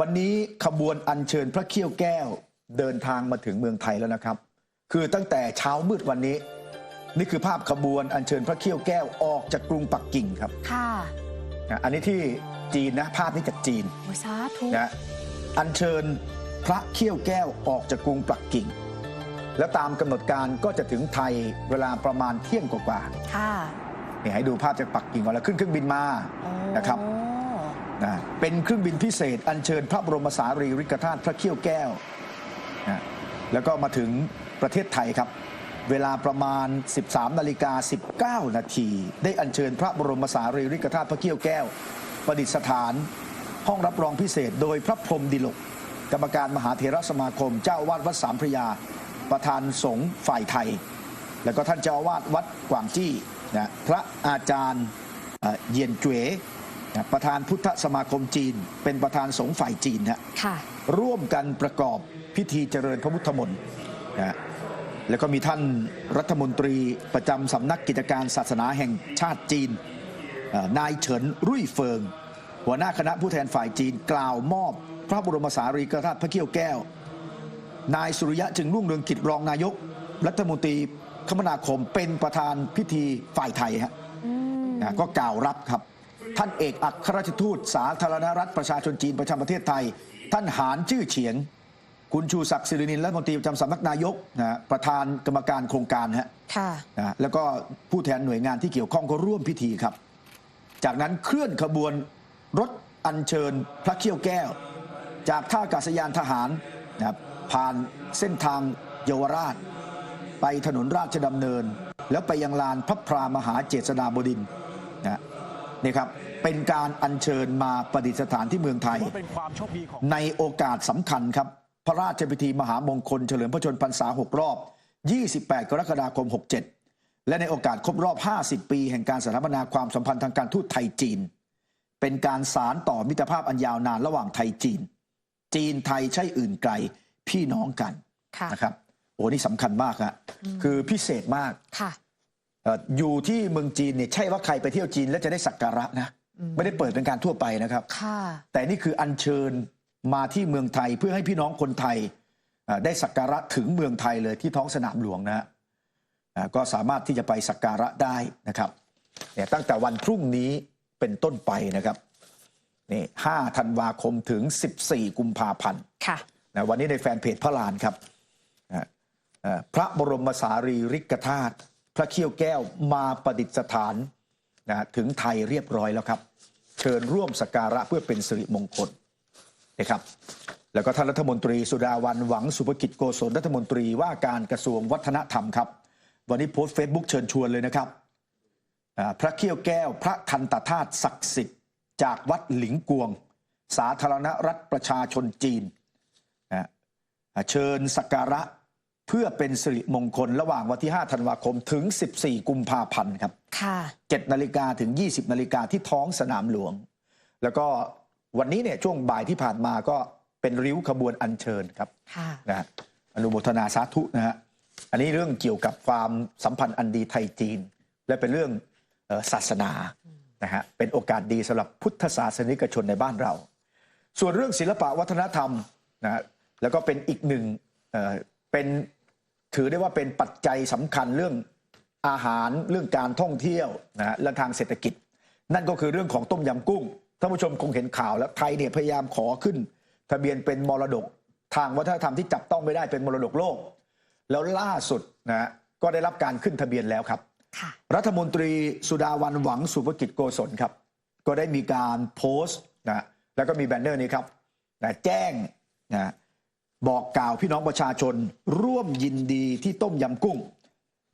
วันนี้ขบวนอัญเชิญพระเขี้ยวแก้วเดินทางมาถึงเมืองไทยแล้วนะครับ คือตั้งแต่เช้ามืดวันนี้ นี่คือภาพขบวนอัญเชิญพระเขี้ยวแก้วออกจากกรุงปักกิ่งครับค่ะนะอันนี้ที่จีนนะภาพนี้จากจีนโอ้ยสาธุนะอัญเชิญพระเขี้ยวแก้วออกจากกรุงปักกิ่ง แล้วตามกำหนดการก็จะถึงไทยเวลาประมาณเที่ยงกว่าค่ะๆนี่ให้ดูภาพจากปักกิ่งก่อนแล้วขึ้นเครื่องบินมาโอ้นะครับ นะเป็นเครื่องบินพิเศษ อัญเชิญพระบรมสารีริกธาตุพระเขี้ยวแก้วนะแล้วก็มาถึงประเทศไทยครับ เวลาประมาณ 13นาฬิกา19 นาที ได้อัญเชิญพระบรมสารีริกธาตุพระเขี้ยวแก้ว ประดิษฐาน ห้องรับรองพิเศษ โดยพระพรมดิลก กรรมการมหาเถรสมาคม เจ้าอาวาดวัดสามพระยา ประธานสงฆ์ฝ่ายไทย แล้วก็ท่านเจ้าอาวาสวัดกวางจี้นะพระอาจารย์เยียนเจว ประธานพุทธสมาคมจีน เป็นประธานสงฆ์ฝ่ายจีนฮะค่ะร่วมกันประกอบพิธีเจริญพระพุทธมนต์นะแล้วก็มีท่านรัฐมนตรีประจำสำนักกิจการศาสนาแห่งชาติจีนเอ่อนายเฉินรุ่ยเฟิง หัวหน้าคณะผู้แทนฝ่ายจีนกล่าวมอบ พระบรมสารีริกธาตุพระเขี้ยวแก้ว นายสุริยะจึงรุ่งเรืองกิจรองนายก รัฐมนตรีคมนาคมเป็นประธานพิธีฝ่ายไทยฮะอืมนะก็กล่าวรับครับ ท่านเอกอัครราชทูตสาธารณรัฐประชาชนจีนประจำประเทศไทย ท่านหานจื้อเฉียง คุณชูศักดิ์สิรินินรัฐมนตรีประจำสำนักนายกนะประธานกรรมการโครงการฮะค่ะนะแล้วก็ผู้แทนหน่วยงานที่เกี่ยวข้องก็ร่วมพิธีครับ จากนั้นเคลื่อนขบวนรถอัญเชิญพระเขี้ยวแก้ว จากท่าอากาศยานทหารนะครับผ่านเส้นทางเยาวราช ไปถนนราชดำเนิน แล้วไปยังลานพระพรามหาเจษฎาบดินทร์นะ นี่ครับเป็นการอัญเชิญมาประดิษฐานที่เมืองไทยว่าเป็นความโชคดีของในโอกาสสำคัญครับ พระราชพิธีมหามงคลเฉลิมพระชนมพรรษา 6 รอบ 28 กรกฎาคม 67 และในโอกาสครบรอบ 50 ปี แห่งการสถาปนาความสัมพันธ์ทางการทูตไทยจีน เป็นการสารต่อมิตรภาพอันยาวนานระหว่างไทยจีน จีนไทยใช่อื่นไกลพี่น้องกันค่ะนะครับโอ้นี่สำคัญมากฮะคือพิเศษมากค่ะเอ่ออยู่ที่เมืองจีนเนี่ยใช่ว่าใครไปเที่ยวจีนแล้วจะได้สักการะนะ ไม่ได้เปิดเป็นการทั่วไปนะครับค่ะแต่นี่คืออัญเชิญมาที่เมืองไทยเพื่อให้พี่น้องคนไทยเอ่อได้สักการะถึงเมืองไทยเลยที่ท้องสนามหลวงนะฮะอ่าก็สามารถที่จะไปสักการะได้นะครับเนี่ยตั้งแต่วันพรุ่งนี้เป็นต้นไปนะครับนี่5ธันวาคมถึง 14 กุมภาพันธ์ค่ะนะวันนี้ในแฟนเพจพระลานครับอ่าเอ่อพระบรมสารีริกธาตุ พระเขี้ยวแก้วมาประดิษฐานนะถึงไทยเรียบร้อยแล้วครับ เชิญร่วมสักการะเพื่อเป็นสิริมงคลนะครับแล้วก็ท่านรัฐมนตรีสุดาวันหวังสุภกิจโกศลรัฐมนตรีว่าการกระทรวงวัฒนธรรมครับ วันนี้โพสต์เฟซบุ๊กเชิญชวนเลยนะครับพระเขี้ยวแก้วพระทันตธาตุศักดิ์สิทธิ์จากวัดหลิงกวง สาธารณรัฐประชาชนจีนนะอ่าเชิญสักการะ พื่อเป็นสิริมงคลระหว่างวันที่ 5 ธันวาคมถึง 14 กุมภาพันธ์ครับค่ะ7นาฬิกาถึง 20 นาฬิกาที่ท้องสนามหลวง แล้วก็วันนี้เนี่ยช่วงบ่ายที่ผ่านมาก็เป็นริ้วขบวนอัญเชิญครับค่ะนะฮะอนุโมทนาสาธุนะฮะอันนี้เรื่องเกี่ยวกับความสัมพันธ์อันดีไทยจีน และเป็นเรื่องเอ่อศาสนานะฮะเป็นโอกาสดีสำหรับพุทธศาสนิกชนในบ้านเรา ส่วนเรื่องศิลปะวัฒนธรรมนะฮะแล้วก็เป็นอีกหนึ่งเอ่อเป็น ถือได้ว่าเป็นปัจจัยสำคัญเรื่องอาหารเรื่องการท่องเที่ยวนะฮะและทางเศรษฐกิจ นั่นก็คือเรื่องของต้มยำกุ้งท่านผู้ชมคงเห็นข่าวแล้วไทยเนี่ยพยายามขอขึ้น ทะเบียนเป็นมรดก ทางวัฒนธรรมที่จับต้องไม่ได้เป็นมรดกโลก แล้วล่าสุดนะฮะก็ได้รับการขึ้นทะเบียนแล้วครับค่ะรัฐมนตรีสุดาวันหวังสุภกิจโกศลครับ ก็ได้มีการโพสต์นะแล้วก็มีแบนเนอร์นี้ครับนะแจ้งนะ บอกกล่าวพี่น้องประชาชน ร่วมยินดีที่ต้มยำกุ้ง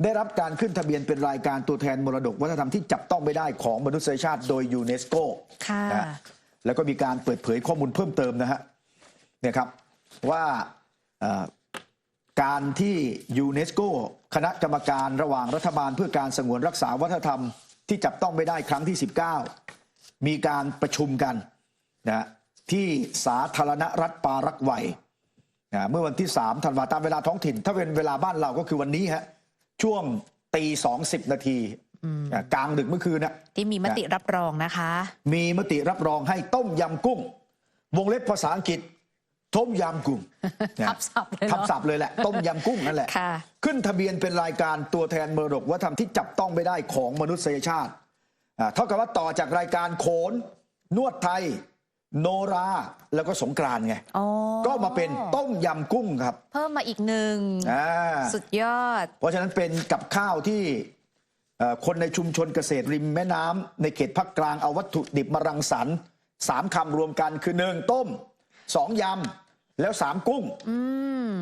ได้รับการขึ้นทะเบียนเป็นรายการตัวแทนมรดกวัฒนธรรมที่จับต้องไม่ได้ของมนุษยชาติโดยยูเนสโกค่ะนะแล้วก็มีการเปิดเผยข้อมูลเพิ่มเติมนะฮะเนี่ยครับว่าเอ่อการที่ยูเนสโกคณะกรรมการระหว่างรัฐบาลเพื่อการสงวนรักษาวัฒนธรรมที่จับต้องไม่ได้ครั้งที่ 19 มีการประชุมกันนะที่สาธารณรัฐปารักวัย นะเมื่อวันที่3ธันวาตามเวลาท้องถิ่น ถ้าเป็นเวลาบ้านเราก็คือวันนี้ฮะช่วงตีสองสิบนาทีนะกลางดึกเมื่อคืนนะที่มีมติรับรองนะคะ มีมติรับรองให้ต้มยำกุ้ง วงเล็บภาษาอังกฤษต้มยำกุ้งนะทับศัพท์เลยเนอะทับศัพท์เลยแหละ ต้มยำกุ้งนั่นแหละค่ะขึ้นทะเบียนเป็นรายการตัวแทนมรดกวัฒนธรรมที่จับต้องไม่ได้ของมนุษยชาติอ่าเท่ากับว่าต่อจากรายการโขนนวดไทย โนราแล้วก็สงกรานต์ไง อ๋อก็มาเป็นต้มยำกุ้งครับเพิ่มมาอีกหนึ่ง อ่าสุดยอด เพราะฉะนั้นเป็นกับข้าวที่เอ่อคนในชุมชนเกษตรริมแม่น้ำในเขตภาคกลางเอาวัตถุดิบมารังสรรค์สามคำรวมกันคือหนึ่งต้มสองยำแล้วสามกุ้ง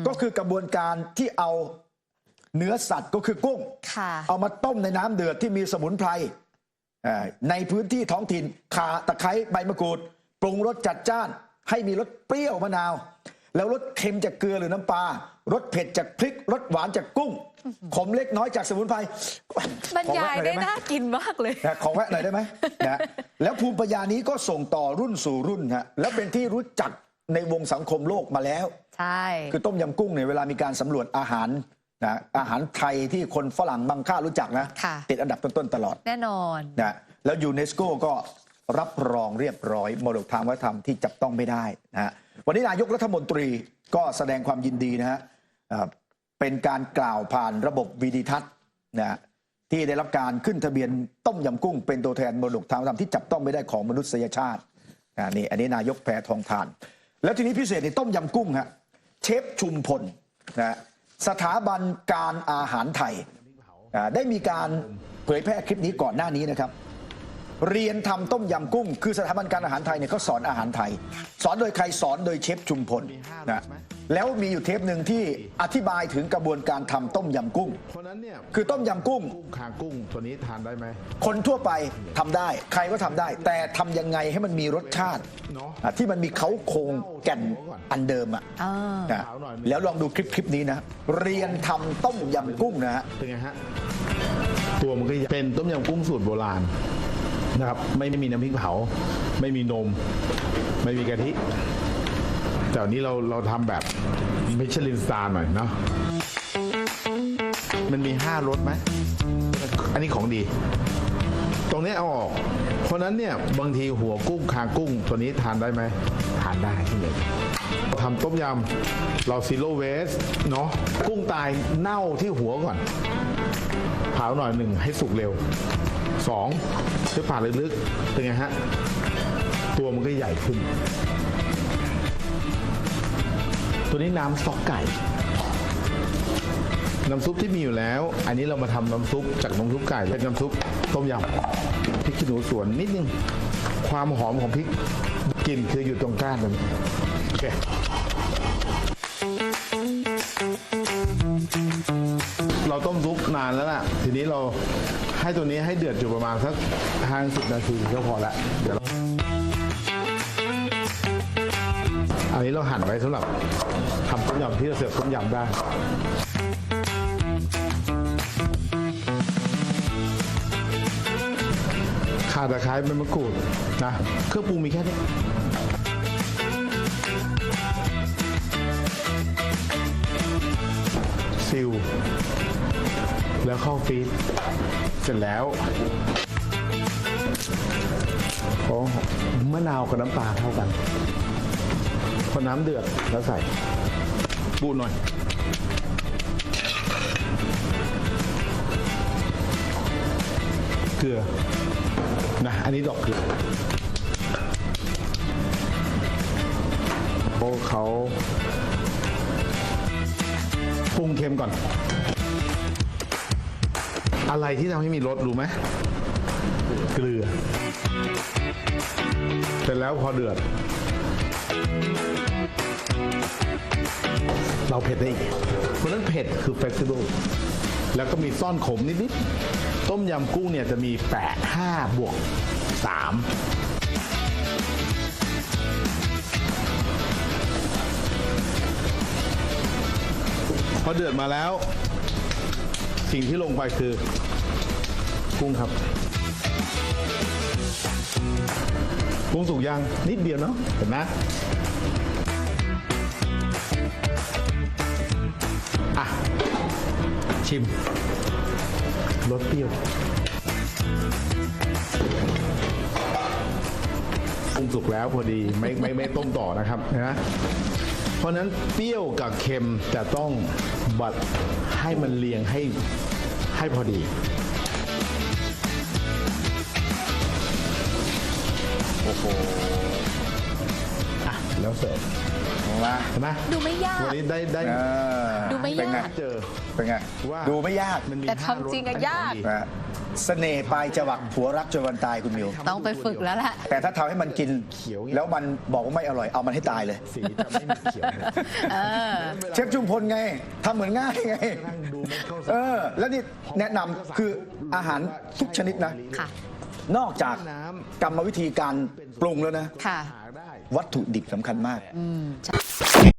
ก็คือกระบวนการที่เอาเนื้อสัตว์ก็คือกุ้ง ค่ะ เอามาต้มในน้ำเดือดที่มีสมุนไพรอ่าในพื้นที่ท้องถิ่นข่าตะไคร้ใบมะกรูด ปรุงรสจัดจ้าน ให้มีรสเปรี้ยวมะนาว แล้วรสเค็มจากเกลือหรือน้ำปลารสเผ็ดจากพริกรสหวานจากกุ้ง ขมเล็กน้อยจากสมุนไพรบรรยายได้ขอแวะหน่อหมน่ากินมากเลยนะขอแวะหน่อยได้ไหมนะแล้วภูมิปัญญานี้ก็ส่งต่อรุ่นสู่รุ่นฮะแล้วเป็นที่รู้จักในวงสังคมโลกมาแล้ว ใช่ คือต้มยำกุ้งเนี่ยเวลามีการสำรวจอาหารนะอาหารไทยที่คนฝรั่งบางค่ารู้จักนะค่ะติดอันดับต้นๆตลอด แน่นอนนะแล้วยูเนสโกก็ รับรองเรียบร้อยมรดกทางวัฒนธรรมที่จับต้องไม่ได้นะฮะวันนี้นายกรัฐมนตรีก็แสดงความยินดีนะฮะเป็นการกล่าวผ่านระบบวีดิทัศน์นะฮะที่ได้รับการขึ้นทะเบียนต้มยำกุ้ง เป็นตัวแทนมรดกทางวัฒนธรรมที่จับต้องไม่ได้ของมนุษยชาตินะนี่อันนี้นายกแพทองทาน แล้วทีนี้พิเศษในต้มยำกุ้งฮะเชฟชุมพลนะฮะสถาบันการอาหารไทยได้มีการเผยแพร่คลิปนี้ก่อนหน้านี้นะครับ เรียนทำต้มยำกุ้ง คือสถาบันการอาหารไทยเนี่ยเขาสอนอาหารไทย สอนโดยใครสอนโดยเชฟชุมพลนะแล้วมีอยู่เทปหนึ่งที่อธิบายถึงกระบวนการทำต้มยำกุ้งเพราะฉะนั้นเนี่ยคือต้มยำกุ้งกุ้งคางกุ้งตัวนี้ทานได้ไหมคนทั่วไปทำได้ ใครก็ทำได้ แต่ทำยังไงให้มันมีรสชาติเนอะอะที่มันมีเขาโครงแก่นอันเดิมอะอ่านะขาวหน่อยแล้วลองดูคลิปคลิปนี้นะ เรียนทำต้มยำกุ้งนะฮะเป็นไงฮะตัวมันก็เป็นต้มยำกุ้งสูตรโบราณ นะครับไม่ไม่มีน้ำพริกเผา ไม่มีนม ไม่มีกะทิ แต่วันนี้เราเราทำแบบมิชลินสตาร์หน่อยเนาะมันมีห้ารสไหม อันนี้ของดี ตรงนี้เอาออก เพราะนั้นเนี่ยบางทีหัวกุ้งคางกุ้งตัวนี้ทานได้ไหม ทานได้ที่หนึ่งทำต้มยำเราซีโร่เวสเนาะกุ้งตายเน่าที่หัวก่อนเผาหน่อยหนึ่งให้สุกเร็ว สองช่วยผ่าลึกๆเป็นไงฮะ ตัวมันก็ใหญ่ขึ้น ตัวนี้น้ำสต๊อกไก่ น้ำซุปที่มีอยู่แล้ว อันนี้เรามาทำน้ำซุปจากน้ำซุปไก่เป็นน้ำซุปต้มยำพริกขี้หนูสวนนิดนึง ความหอมของพริกกลิ่นคืออยู่ตรงก้านมันโอเคเราต้มซุปนานแล้วล่ะ ทีนี้เรา ให้ตัวนี้ให้เดือดอยู่ประมาณสักห้าสิบนาทีก็พอละเดี๋ยวเราอันนี้เราหั่นไว้สำหรับทำต้มยำที่เราเสิร์ฟต้มยำได้ข่าตะไคร้ใบมะกรูดนะเครื่องปรุงมีแค่นี้ ซิล แล้วเข้าฟรีซเสร็จแล้วโอ้มะนาวกับน้ำปลาเท่ากัน พอน้ำเดือดแล้วใส่บูดหน่อย เกลือนะอันนี้ดอกเกลือโอ้เขา ปรุงเค็มก่อน อะไรที่ทำให้มีรสรู้ไหมเกลือ เสร็จแล้วพอเดือด เราเผ็ดได้อีกเพราะฉะนั้นเผ็ดคือเฟสติวัลแล้วก็มีซ่อนขมนิดๆต้มยำกุ้งเนี่ยจะมี8 5บวก3 อเดือดมาแล้ว สิ่งที่ลงไปคือ กุ้งครับ กุ้งสุกยังนิดเดียวเนาะเห็นไหมอะ ชิมรสเปรี้ยวปรุงสุกแล้วพอดีไม่ไม่ไม่ต้มต่อนะครับนะ เพราะนั้นเปรี้ยวกับเค็มจะต้องบัดให้มันเรียงให้ให้พอดี โอ้โห แล้วเสิร์ฟมาเห็นไหมดูไม่ยาก วันนี้ได้ได้เออดูไม่เป็นไงยากเจอ เป็นไงว่าดูไม่ยากมันมีแต่ห้ทำจริงอะสยากดีนะเสน่ห์ปลายจวักผัวรักจนวันตายคุณมิว ต้องไปฝึกแล้วแหละแต่ถ้าทำให้มันกินเขียวไงแล้วมันบอกว่าไม่อร่อยเอามันให้ตายเลย สีจะไม่มีเขียวเลยเออ เชฟจุมพลไงทำเหมือนง่ายไง นั่งดูมันเข้าเออ แล้วนี่แนะนำคืออาหารทุกชนิดนะ ค่ะ นอกจากกรรมวิธีการปรุงแล้วนะ ค่ะหาได้ วัตถุดิบสำคัญมาก อืมใช่